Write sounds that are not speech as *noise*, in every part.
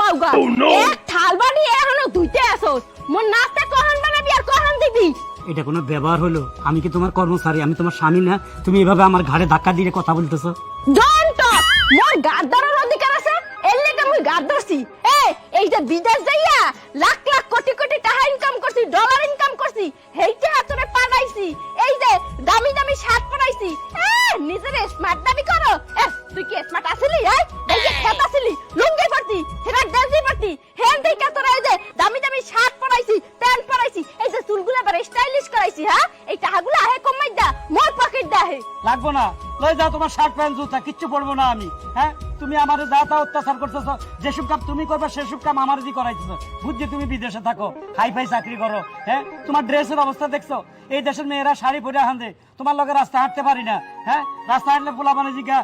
মাউগা এক থাল বাড়ি এখনও ধুইতে আসোস। মোর নাস্তা কখন বানাবি আর কখন দিবি? এটা কোনো ব্যবহার হলো। আমি কি তোমার কর্মচারী? আমি তোমার স্বামী না? তুমি এভাবে আমার ঘাড়ে ধাক্কা দিয়ে কথা বলতেছো? জন্ট মোর গাদ ধরার অধিকার আছে? এর লেগে মুই গাদ এ এই যে বিদেশ যাইয়া লাখ লাখ কোটি কোটি টাকা ইনকাম করছি ডলার ইনকাম করছি হেইতে হাতরে পাঠাইছি এই যে দামি দামি শার্ট পরাইছি। এ নিজের স্মার্ট দাবি করো। এ তুই কি স্মার্ট আসিলি এই? এই যে খেত আসিলি লুঙ্গি পরতি সেটা গেঞ্জি পরতি হেন থেকে তোরা এই যে দামি দামি শার্ট পরাইছি প্যান্ট পরাইছি এই যে চুলগুলো এবার স্টাইলিশ করাইছি হ্যাঁ? এই টাকাগুলো আহে কমাই দা মোর পকেট দা হে লাগবো না। লই যাও তোমার শার্ট প্যান্ট জুতা কিচ্ছু পরবো না আমি হ্যাঁ? তুমি আমারে যা তা অত্যাচার করতেছো যেসব কাম তুমি করবে সেসব কাম আমার দি করাইতেছো। বুঝছি তুমি বিদেশে থাকো হাই ফাই চাকরি করো হ্যাঁ? তোমার ড্রেসের অবস্থা দেখছ? এই দেশের মেয়েরা শাড়ি পরে হাঁদে তোমার লগে রাস্তা হাঁটতে পারি না হ্যাঁ? রাস্তা হাঁটলে পোলা মানে জিগা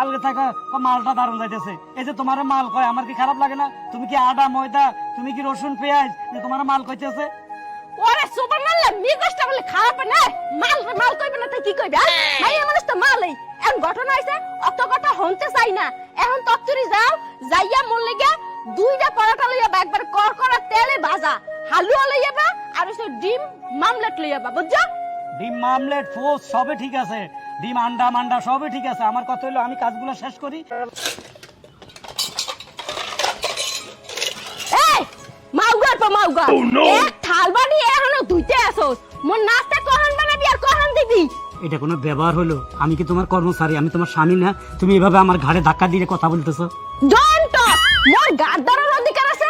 আলগে থাকা মালটা দারুণ যাইতেছে এই যে তোমার মাল কয় আমার কি খারাপ লাগে না? তুমি কি আটা ময়দা তুমি কি রসুন পেঁয়াজ যে তোমার মাল কইতেছে? ওরে সুপার মারলে মি কষ্ট বলে খারাপ না? মাল মাল কইবে না তুই কি কইবে মাই মানুষ তো মালই। এখন ঘটনা হইছে অত কথা হনতে চাই না। এখন তত্তরি যাও যাইয়া মোর লেগে দুইটা পরোটা লইয়া বা একবার কর করা তেলে ভাজা। হালুয়া লইয়া বা আর হইছে ডিম মামলেট লইয়া বা বুঝছ? ডিম মামলেট ফোস সবে ঠিক আছে। ডিম আন্ডা মান্ডা সবে ঠিক আছে। আমার কথা হলো আমি কাজগুলো শেষ করি। এক থাল এখনও ধুইতে আসোস। মোর নাস্তা কখন বানাবি আর কখন দিবি? এটা কোনো ব্যবহার হলো? আমি কি তোমার কর্মচারী? আমি তোমার স্বামী না? তুমি এভাবে আমার ঘাড়ে ধাক্কা দিয়ে কথা বলতেছো? জন্ট মোর গাদ অধিকার আছে?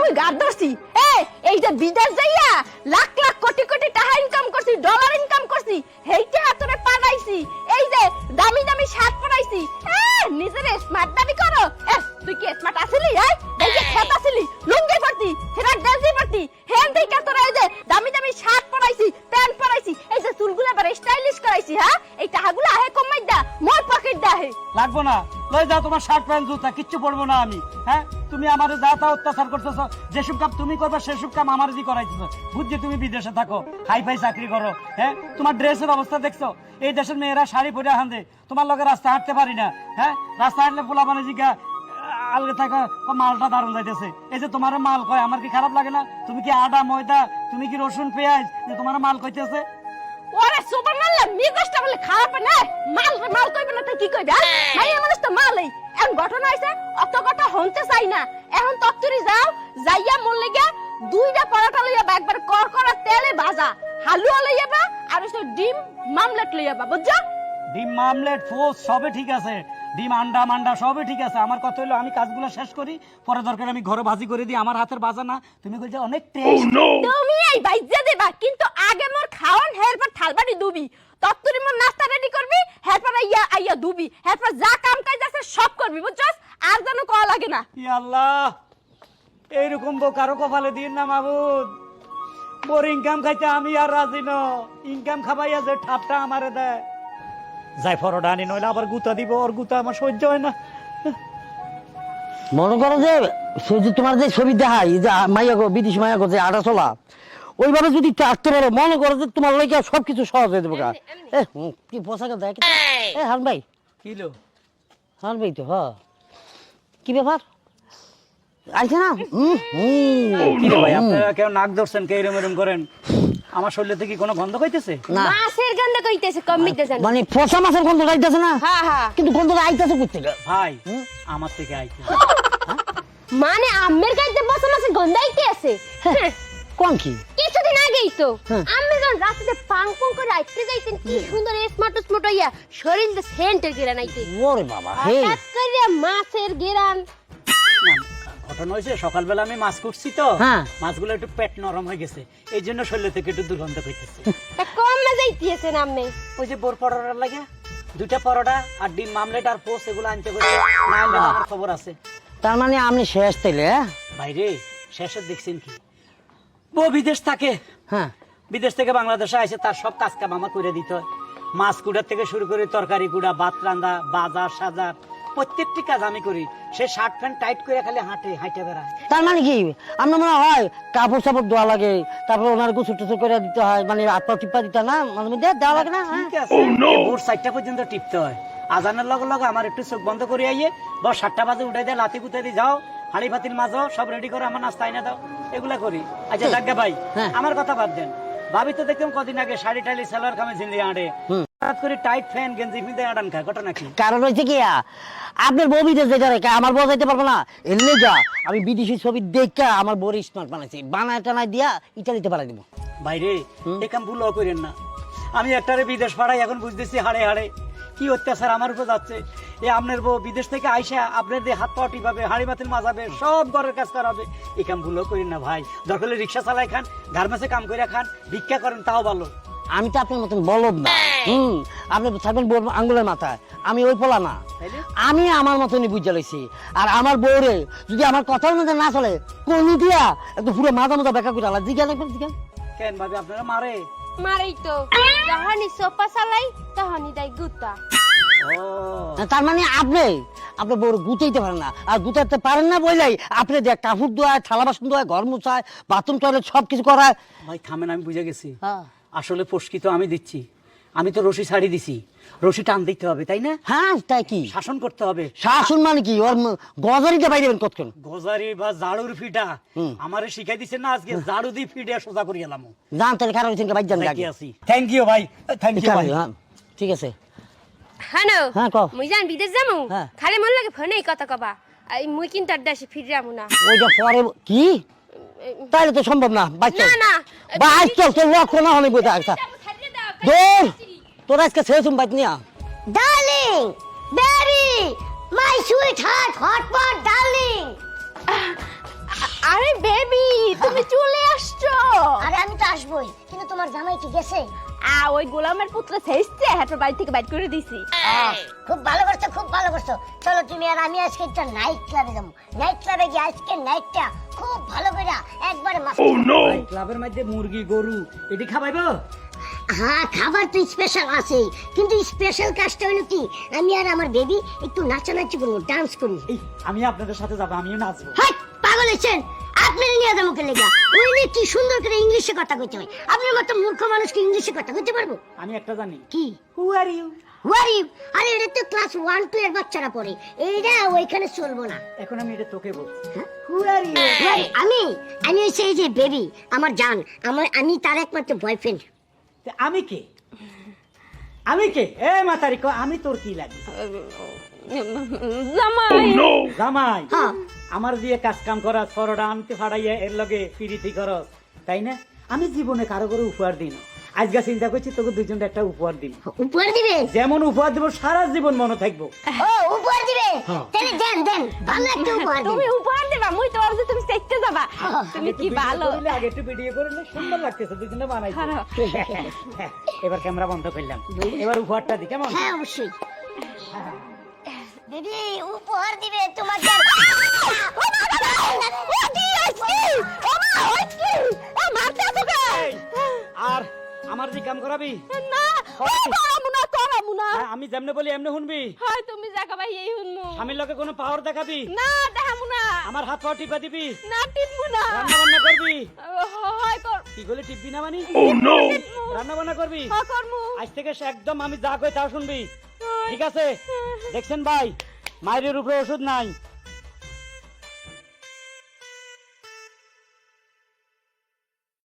মুই গাদ ধরছি এ এই যে বিদেশ যাইয়া লাখ লাখ কোটি কোটি টাকা ইনকাম করছি ডলার ইনকাম করছি হেইতে হাতরে পাঠাইছি। এই যে দামি দামি শার্ট পরাইছি। নিজের স্মার্ট দাবি করো। এ, তুই কি স্মার্ট আসিলি এই এই যে খেত আসিলি লুঙ্গি পরতি, সেটা গেঞ্জি পরতি, হেন থেকে তোরা এই যে দামি দামি শার্ট পরাইছি, প্যান্ট পরাইছি, এই যে চুলগুলো এবার স্টাইলিশ করাইছি হ্যাঁ? এই টাকাগুলো আহে কমাই দা, মোর পকেট দা হে লাগবো না। তোমার শার্ট প্যান্ট, জুতা, কিচ্ছু না আমি। হ্যাঁ? তুমি আমারে যা তা অত্যাচার যেসব কাম তুমি করবে, সেসব কাম আমার দি বুঝছি তুমি বিদেশে থাকো হাই ফাই চাকরি করো হ্যাঁ? তোমার ড্রেসের অবস্থা দেখছ? এই দেশের মেয়েরা শাড়ি পরে হাঁদে, তোমার লগে রাস্তা হাঁটতে পারি না হ্যাঁ? রাস্তা হাঁটলে পোলা মানে জিগা আলগে থাকা মালটা দারুণ যাইতেছে এই যে তোমার মাল কয়, আমার কি খারাপ লাগে না? তুমি কি আটা ময়দা, তুমি কি রসুন, পেঁয়াজ, যে তোমার মাল কইতেছে? ওরে সুপার মারলে মি কষ্ট বলে খারাপ না। মাল মাল কইবে না তুই কি কইবে ভাই মানুষ তো মালই। এখন ঘটনা হইছে অত কথা হনতে চাই না। এখন তত্তরি যাও যাইয়া মোর লেগে দুইটা পরোটা লইয়া একবার করা তেলে ভাজা। হালুয়া লইয়া বা আর ডিম মামলেট লইয়া বা বুঝছ? ডিম মামলেট ফোস সবে ঠিক আছে। ডিম আন্ডা মান্ডা সবে ঠিক আছে। আমার কথা হলো আমি কাজগুলো শেষ করি পরে দরকার আমি ঘরে ভাজি করে দিই। আমার হাতের ভাজা না। তুমি কইছো অনেক টেস্ট তুমি এই বাইজা দেবা কিন্তু আগে মোর খাওন হেরপর থালবাড়ি দুবি তত্তরি মোর নাস্তা রেডি করবি হেরপর আইয়া আইয়া দুবি হেরপর যা কাম কাজ আছে সব করবি বুঝছস? আর যেন কওয়া লাগে না। ই আল্লাহ! এইরকম বউ কারও কপালে দিন না মাবুদ। মোর ইনকাম খাইতে আমি আর রাজি ন ইনকাম খাবাইয়া যে ঠাপটা আমারে দেয়। আনি নইলে আবার গুতা দিব ওর গুতা আমার সহ্য হয় না। মনে করো যে সে তোমার যে ছবি দেখাই যে মাইয়া গো বিদেশ মাইয়া গো যে আটা চলা ওইভাবে যদি চাটতে পারো মনে করো যে তোমার লইকা সবকিছু সহজ হয়ে যাবে। এ কি পোশাকে দেখ। এ হান ভাই। কিলো? হান ভাই তো হ। কি ব্যাপার? আইছে না? হুম, হুম। কি ভাই আপনারা কেউ নাক ধরছেন কে এরম এরম করেন? আমার শরীরে থেকে কোনো গন্ধ কইতেছে? না। মাছের গন্ধ কইতেছে কম মিতেছে মানে পচা মাছের গন্ধ আইতেছে না? হ্যাঁ হ্যাঁ কিন্তু গন্ধটা আইতেছে করতে ভাই আমার থেকে আইতে মানে আম্মের গাইতে বসে মাছে গন্ধ আইতে আছে? কোন কি? কিছুদিন আগেই তো হ্যাঁ। আম্মে যখন রাস্তাতে পাং পাং করে আইতে যাইতেন। কি সুন্দর স্মার্ট স্মার্ট হইয়া শরীর সেন্টের গেরান আইতে ওরে বাবা হে হঠাৎ করে মাছের গেরান। না, ঘটনা হয়েছে সকালবেলা আমি মাছ করছি তো হ্যাঁ। মাছগুলো একটু পেট নরম হয়ে গেছে। এই জন্য শরীর থেকে একটু দুর্গন্ধ *laughs* তা কম না যাইতেছেন আম্মে ওই যে বোর পরোটার লাগে দুইটা পরোটা আর ডিম মামলেট আর পোস্ট এগুলো আনতে না আনলে আমার খবর আছে। তার মানে আপনি শেষ তাইলে হ্যাঁ? বাইরে শেষে দেখছেন কি? বউ বিদেশ থাকে। হ্যাঁ। বিদেশ থেকে বাংলাদেশে আসে তার সব কাজ কাম আমার করে দিতে হয়। মাছ কুড়ার থেকে শুরু করে তরকারি কুড়া ভাত রান্দা বাজার সাজার প্রত্যেকটি কাজ আমি করি। সে শার্ট প্যান্ট টাইট করে খালি হাঁটে হাঁটে বেড়ায়। তার মানে কি? আপনার মনে হয় কাপড় চাপড় ধোয়া লাগে তারপর ওনার গোসল টোসল করে দিতে হয় মানে হাত পা টিপা দিতে না? মানে দেওয়া লাগে না? হ্যাঁ? ঠিক আছে ভোর চারটা পর্যন্ত টিপতে হয়। আজানের লগে লগে আমার একটু চোখ বন্ধ করে আইয়ে বস সাতটা বাজে উঠাই দেয় লাতি গুতাই দিয়ে যাও হাড়ি পাতিল মাঝো সব রেডি করে আমার নাস্তা আইনা দাও। এগুলা করি। আচ্ছা জাগ্গা ভাই হ্যাঁ। আমার কথা বাদ দেন। ভাবি তো দেখতাম কদিন আগে শাড়ি টাড়ি সালোয়ার কামে জিন্দি। হঠাৎ করে টাইট ফ্যান গেঞ্জি ফিনতে আড়ান খায় ঘটনা কি? কারণ হচ্ছে কি আপনার বউ বিদেশ যেটা রেখে আমার বউ যাইতে পারব না। এলে যা আমি বিদেশি ছবি দেখে আমার বউর স্মার্ট বানাইছি। বানায় টানায় দিয়া ইটালিতে দিব। বাইরে ভুলও করেন না। আমি একটারে বিদেশ পাড়াই এখন বুঝতেছি হাড়ে হাড়ে। কি অত্যাচার আমার উপর যাচ্ছে। এ আপনার বউ বিদেশ থেকে আইসা আপনার দিয়ে হাত পাটি পাবে হাড়ি বাতিল মাজাবে সব ঘরের কাজ করাবে। কাম ভুলও করেন না ভাই। দরকার রিক্সা চালাই খান গার্মেন্টসে কাম করে খান ভিক্ষা করেন তাও ভালো। আমি তো আপনার মতন বলদ না। হুম আপনি থাকবেন বউ আঙ্গুলের মাথায়। আমি ওই পোলা না। আমি আমার মতনই বুঝে লইছি। আর আমার বউরে যদি আমার কথার মধ্যে না চলে কোন দিয়া একটু পুরো মাথা মাথা ব্যাখ্যা করে আলাদা জিজ্ঞাসা একবার জিজ্ঞাসা কেন ভাবে আপনারা মারে? মারেই তো। যখনই সোপা চালাই তখনই দেয় গুতা। তার মানে আপনি আপনার বউর গুতাইতে পারেন না। আর গুতাইতে পারেন না বললেই আপনি যে কাপড় ধোয়ায় থালা বাসন ধোয়ায় ঘর মুছায় বাথরুম টয়লেট সব কিছু করায়। ভাই থামেন আমি বুঝে গেছি। হ্যাঁ। আসলে ফসকি তো আমি দিচ্ছি। আমি তো রশি ছাড়ি দিছি। রশি টান দিতে হবে তাই না? হ্যাঁ তাই কি? শাসন করতে হবে। শাসন মানে কি? ওর গজারিতে বাইরে দেবেন কতক্ষণ? গজারি বা জাড়ুর ফিটা আমারে শিখাই দিছে না আজকে জাড়ু দি ফিটে সোজা করে এলাম। জান তাহলে খারাপ হয়েছেন বাইর জান দেখি আছি? থ্যাংক ইউ ভাই। থ্যাংক ইউ ভাই। হ্যাঁ ঠিক আছে। হানো হ্যাঁ, কও। মুই যান বিদেশ যামু? হ্যাঁ। খালি মন লাগে ফোনেই কথা কবা। আই মুই কিন্তু আর দেশে ফিরে যামু না। ওইটা পরে কি? তাহলে তো সম্ভব না বাচ্চা চল। বাইক চল তোর লক্ষ্য না হলে বোঝা একটা দৌড়। তোর আজকে বাইক নিয়া। Darling very my sweetheart hot pot darling আরে বেবি তুমি চলে আসছো। আরে আমি তো আসবোই কিন্তু তোমার জামাই কি গেছে? আ ওই গোলামের পুত্র বাড়ি থেকে বাইর করে দিছি খুব ভালো করছ খুব ভালো করছ। চলো তুমি আর আমি আজকে একটা নাইট ক্লাবে যাব। নাইট ক্লাবে গিয়ে আজকে নাইটটা খুব ভালো করে একবারে ক্লাবের মধ্যে মুরগি গরু এটি খাবাইবো? হ্যাঁ খাবার তো স্পেশাল আছে কিন্তু স্পেশাল কাজটা হলো কি? আমি আর আমার বেবি একটু নাচানাচি করব ডান্স করব। এই আমি আপনাদের সাথে যাব আমিও নাচবো। পাগল হয়েছেন? নিয়ে যাব কে লেগা ওই নিয়ে কি সুন্দর করে ইংলিশে কথা কইতে হয়। আপনার মতো মূর্খ মানুষকে ইংলিশে কথা কইতে পারব? আমি একটা জানি। কি? হু আর ইউ ওয়ারি আরে এটা তো ক্লাস ওয়ান টু এর বাচ্চারা পড়ে। এইটা ওইখানে চলবো না। এখন আমি এটা তোকে বলছি। হ্যাঁ? হু আর ইউ আমি? আমি হচ্ছে এই যে বেবি আমার জান। আমার আমি তার একমাত্র বয়ফ্রেন্ড আমি কে? আমি কে? এ মাতারি আমি তোর কি লাগে জামাই। জামাই। হ্যাঁ। আমার দিয়ে কাজ কাম করা সরডা আনতে ফাড়াইয়া এর লগে ফিরিতি করস তাই না? আমি জীবনে কারও করে উপহার দিন আজকে চিন্তা করছি তোকে দুজনটা একটা উপহার দিন উপহার দিবে? যেমন উপহার দেবো সারা জীবন মনে থাকব। ও উপহার দিবে? হ্যাঁ। তাহলে দেন দেন ভালো একটা উপহার তুমি উপহার দেবা মুই তো ভাবছি তুমি চাইতে যাবা। তুমি কি ভালো? করলে, আগে একটু ভিডিও করলে সুন্দর লাগতেছে দুজনে বানাই এবার ক্যামেরা বন্ধ করলাম। এবার উপহারটা দি কেমন? হ্যাঁ অবশ্যই। বেবি উপহার দিবে এই, আর আমার যে কাম করাবি না না করামু না হ্যাঁ, আমি যেমনে বলি এমনি শুনবি হয় তুমি জাগা ভাই এই হুনমু স্বামীর লোকে কোনো পাওয়ার দেখাবি না দেখামু না আমার হাত পা টিপা দিবি না টিপমু না রান্না বান্না করবি হয় কর কি করলে টিপবি না মানি রান্না বান্না করবি হয় করমু আজ থেকে একদম আমি যা কই তা শুনবি ঠিক আছে দেখছেন ভাই মায়ের উপরে ওষুধ নাই।